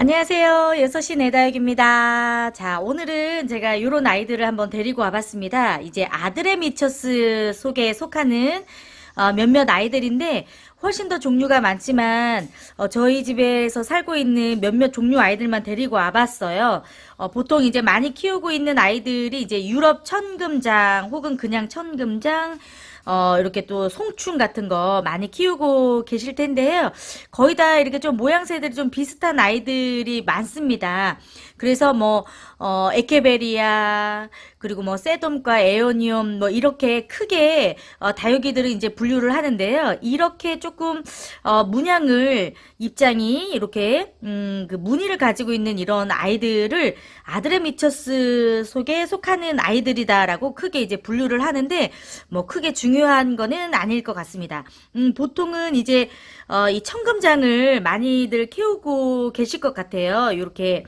안녕하세요. 6시 내다육입니다. 자, 오늘은 제가 요런 아이들을 한번 데리고 와봤습니다. 이제 아드레미처스 속에 속하는 어, 몇몇 아이들인데 훨씬 더 종류가 많지만 어, 저희 집에서 살고 있는 몇몇 종류 아이들만 데리고 와봤어요. 어, 보통 이제 많이 키우고 있는 아이들이 이제 유럽 천금장 혹은 그냥 천금장 어, 이렇게 또 송충 같은 거 많이 키우고 계실 텐데요. 거의 다 이렇게 좀 모양새들이 좀 비슷한 아이들이 많습니다. 그래서 뭐, 어, 에케베리아, 그리고 뭐, 세돔과 에오니움, 뭐, 이렇게 크게, 어, 다육이들을 이제 분류를 하는데요. 이렇게 조금, 어, 문양을, 입장이 이렇게, 음, 그 무늬를 가지고 있는 이런 아이들을 아드레미처스 속에 속하는 아이들이다라고 크게 이제 분류를 하는데, 뭐, 크게 중요한 거는 아닐 것 같습니다. 음, 보통은 이제, 어, 이 청금장을 많이들 키우고 계실 것 같아요. 이렇게,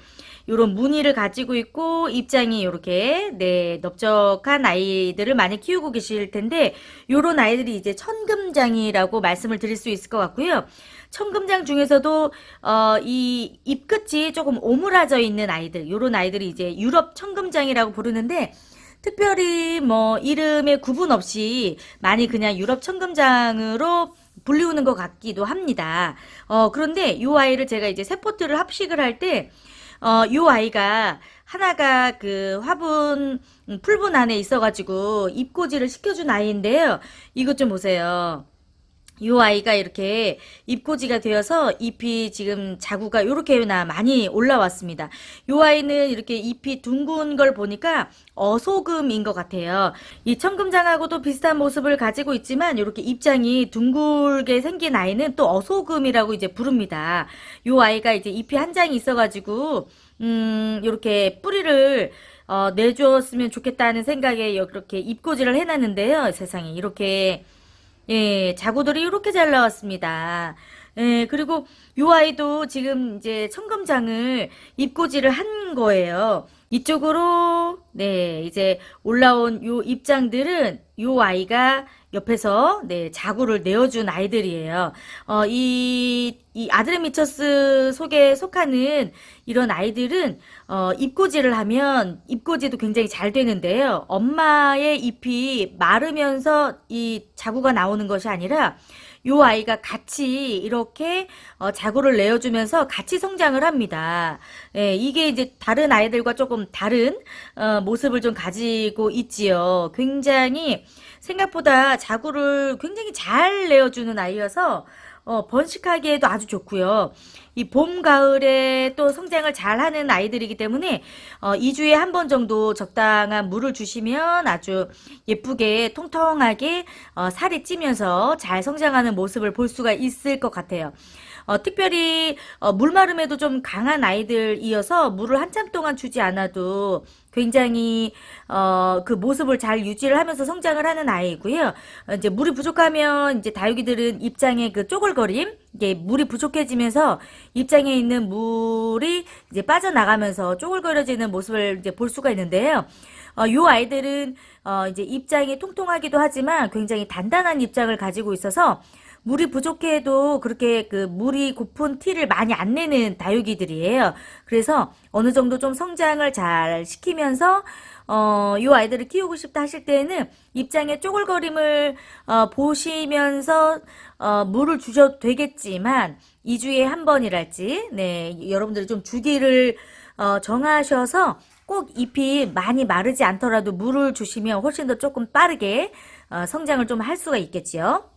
요런 무늬를 가지고 있고 입장이 이렇게 네 넓적한 아이들을 많이 키우고 계실 텐데 요런 아이들이 이제 천금장이라고 말씀을 드릴 수 있을 것 같고요. 천금장 중에서도 어, 이 잎끝이 조금 오므라져 있는 아이들 요런 아이들이 이제 유럽 천금장이라고 부르는데 특별히 뭐 이름에 구분 없이 많이 그냥 유럽 천금장으로 불리우는 것 같기도 합니다. 어, 그런데 요 아이를 제가 이제 세포트를 합식을 할 때 어, 요 아이가 하나가 그 화분 음, 풀분 안에 있어가지고 입고지를 시켜준 아이인데요. 이것 좀 보세요. 요 아이가 이렇게 입고지가 되어서 잎이 지금 자구가 요렇게나 많이 올라왔습니다. 요 아이는 이렇게 잎이 둥근 걸 보니까 어소금인 것 같아요. 이 청금장하고도 비슷한 모습을 가지고 있지만 이렇게 입장이 둥글게 생긴 아이는 또 어소금이라고 이제 부릅니다. 요 아이가 이제 잎이 한 장이 있어가지고 음 요렇게 뿌리를 어, 내주었으면 좋겠다는 생각에 이렇게 입고지를 해놨는데요. 세상에 이렇게 예, 자구들이 이렇게 잘 나왔습니다. 예, 그리고 요 아이도 지금 이제 청금장을 입고지를 한 거예요. 이쪽으로, 네, 이제 올라온 요 입장들은 요 아이가 옆에서, 네, 자구를 내어준 아이들이에요. 어, 이, 이 아드레미처스 속에 속하는 이런 아이들은, 어, 입고지를 하면 입고지도 굉장히 잘 되는데요. 엄마의 잎이 마르면서 이 자구가 나오는 것이 아니라, 요 아이가 같이 이렇게 어, 자구를 내어주면서 같이 성장을 합니다. 예, 이게 이제 다른 아이들과 조금 다른 어, 모습을 좀 가지고 있지요. 굉장히 생각보다 자구를 굉장히 잘 내어주는 아이여서 어, 번식하기에도 아주 좋고요. 이 봄, 가을에 또 성장을 잘하는 아이들이기 때문에 어, 2주에 한 번 정도 적당한 물을 주시면 아주 예쁘게 통통하게 어, 살이 찌면서 잘 성장하는 모습을 볼 수가 있을 것 같아요. 어, 특별히 어, 물마름에도 좀 강한 아이들이어서 물을 한참 동안 주지 않아도 굉장히 어, 그 모습을 잘 유지를 하면서 성장을 하는 아이고요. 어, 이제 물이 부족하면 이제 다육이들은 입장의 그 쪼글거림, 이게 물이 부족해지면서 입장에 있는 물이 이제 빠져나가면서 쪼글거려지는 모습을 이제 볼 수가 있는데요. 어, 요 아이들은 어, 이제 입장이 통통하기도 하지만 굉장히 단단한 입장을 가지고 있어서 물이 부족해도 그렇게 그 물이 고픈 티를 많이 안 내는 다육이들이에요. 그래서 어느 정도 좀 성장을 잘 시키면서 어, 요 아이들을 키우고 싶다 하실 때는 입장의 쪼글거림을 어, 보시면서 어, 물을 주셔도 되겠지만 2주에 한 번이랄지 네, 여러분들이 좀 주기를 어, 정하셔서 꼭 잎이 많이 마르지 않더라도 물을 주시면 훨씬 더 조금 빠르게 어, 성장을 좀 할 수가 있겠지요.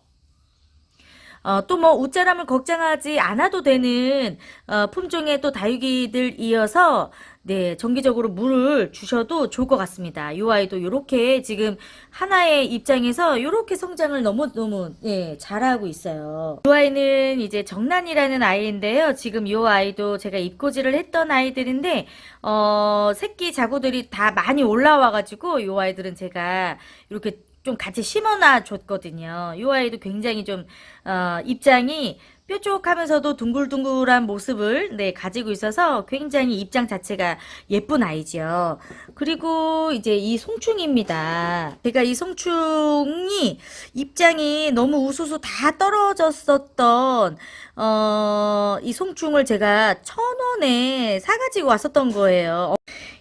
어, 또뭐 웃자람을 걱정하지 않아도 되는 어, 품종의 또 다육이들 이어서 네 정기적으로 물을 주셔도 좋을 것 같습니다. 이 아이도 이렇게 지금 하나의 입장에서 이렇게 성장을 너무 너무 예, 잘하고 있어요. 이 아이는 이제 정란이라는 아이인데요. 지금 이 아이도 제가 입고지를 했던 아이들인데 어, 새끼 자구들이 다 많이 올라와가지고 이 아이들은 제가 이렇게 좀 같이 심어놔 줬거든요. 이 아이도 굉장히 좀, 어, 입장이 뾰족하면서도 둥글둥글한 모습을 네, 가지고 있어서 굉장히 입장 자체가 예쁜 아이지요. 그리고 이제 이 송충입니다. 제가 이 송충이 입장이 너무 우수수 다 떨어졌었던 어, 이 송충을 제가 천 원에 사가지고 왔었던 거예요.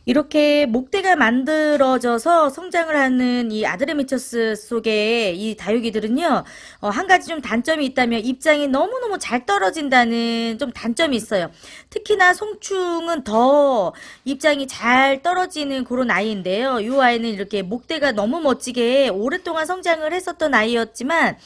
이렇게 목대가 만들어져서 성장을 하는 이 아드레미처스 속의 이 다육이들은요, 어, 한 가지 좀 단점이 있다면 입장이 너무너무 잘 떨어진다는 좀 단점이 있어요. 특히나 송충은 더 입장이 잘 떨어지는 그런 아이인데요. 이 아이는 이렇게 목대가 너무 멋지게 오랫동안 성장을 했었던 아이였지만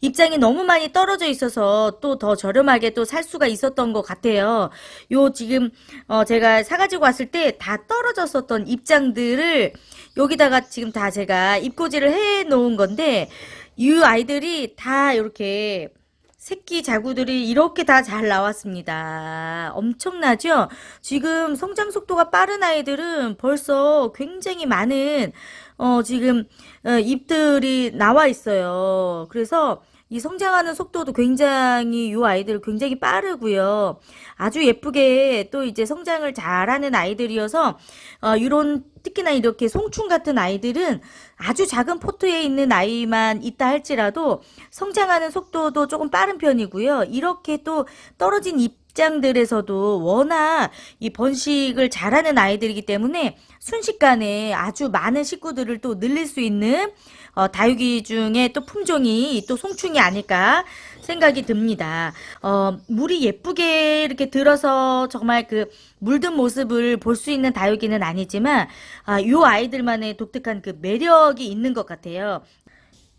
입장이 너무 많이 떨어져 있어서 또 더 저렴하게 또 살 수가 있었던 것 같아요. 요 지금 어 제가 사가지고 왔을 때 다 떨어 졌었던 입장들을 여기다가 지금 다 제가 입고지를 해 놓은 건데 이 아이들이 다 이렇게 새끼 자구들이 이렇게 다 잘 나왔습니다. 엄청나죠? 지금 성장 속도가 빠른 아이들은 벌써 굉장히 많은 어 지금 어, 잎들이 나와 있어요. 그래서 이 성장하는 속도도 굉장히 이 아이들 굉장히 빠르고요. 아주 예쁘게 또 이제 성장을 잘하는 아이들이어서 어, 이런 특히나 이렇게 송충 같은 아이들은 아주 작은 포트에 있는 아이만 있다 할지라도 성장하는 속도도 조금 빠른 편이고요. 이렇게 또 떨어진 입장들에서도 워낙 이 번식을 잘하는 아이들이기 때문에 순식간에 아주 많은 식구들을 또 늘릴 수 있는 어, 다육이 중에 또 품종이 또 송충이 아닐까 생각이 듭니다. 어, 물이 예쁘게 이렇게 들어서 정말 그 물든 모습을 볼 수 있는 다육이는 아니지만 아, 요 아이들만의 독특한 그 매력이 있는 것 같아요.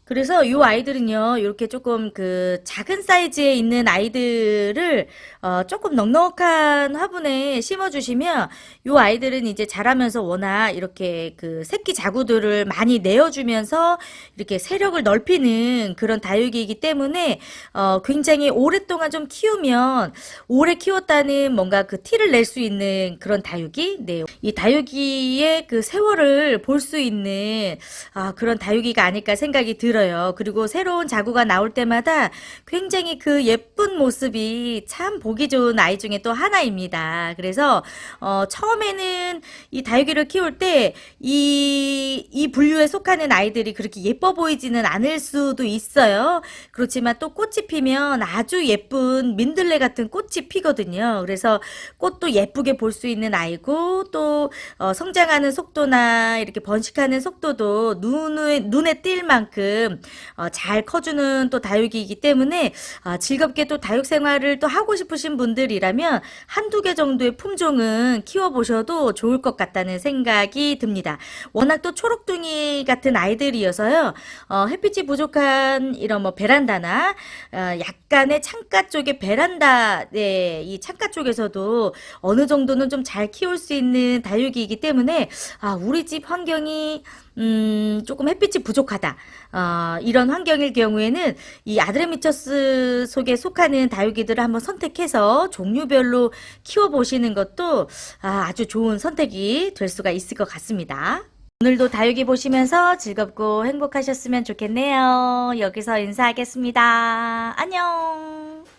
그래서 이 아이들은요, 이렇게 조금 그 작은 사이즈에 있는 아이들을 어, 조금 넉넉한 화분에 심어주시면 이 아이들은 이제 자라면서 워낙 이렇게 그 새끼 자구들을 많이 내어주면서 이렇게 세력을 넓히는 그런 다육이이기 때문에 어, 굉장히 오랫동안 좀 키우면 오래 키웠다는 뭔가 그 티를 낼 수 있는 그런 다육이, 네, 이 다육이의 그 세월을 볼 수 있는 아, 그런 다육이가 아닐까 생각이 들어요. 들어요. 그리고 새로운 자구가 나올 때마다 굉장히 그 예쁜 모습이 참 보기 좋은 아이 중에 또 하나입니다. 그래서 어, 처음에는 이 다육이를 키울 때 이 이 분류에 속하는 아이들이 그렇게 예뻐 보이지는 않을 수도 있어요. 그렇지만 또 꽃이 피면 아주 예쁜 민들레 같은 꽃이 피거든요. 그래서 꽃도 예쁘게 볼 수 있는 아이고 또 어, 성장하는 속도나 이렇게 번식하는 속도도 눈에 눈에 띌 만큼 어, 잘 커주는 또 다육이기 때문에 어, 즐겁게 또 다육 생활을 또 하고 싶으신 분들이라면 한두 개 정도의 품종은 키워보셔도 좋을 것 같다는 생각이 듭니다. 워낙 또 초록둥이 같은 아이들이어서요. 어, 햇빛이 부족한 이런 뭐 베란다나 어, 약간의 창가 쪽에 베란다 네, 이 창가 쪽에서도 어느 정도는 좀 잘 키울 수 있는 다육이기 때문에 아, 우리 집 환경이 음, 조금 햇빛이 부족하다. 어, 이런 환경일 경우에는 이 아드레미처스 속에 속하는 다육이들을 한번 선택해서 종류별로 키워보시는 것도 아, 아주 좋은 선택이 될 수가 있을 것 같습니다. 오늘도 다육이 보시면서 즐겁고 행복하셨으면 좋겠네요. 여기서 인사하겠습니다. 안녕.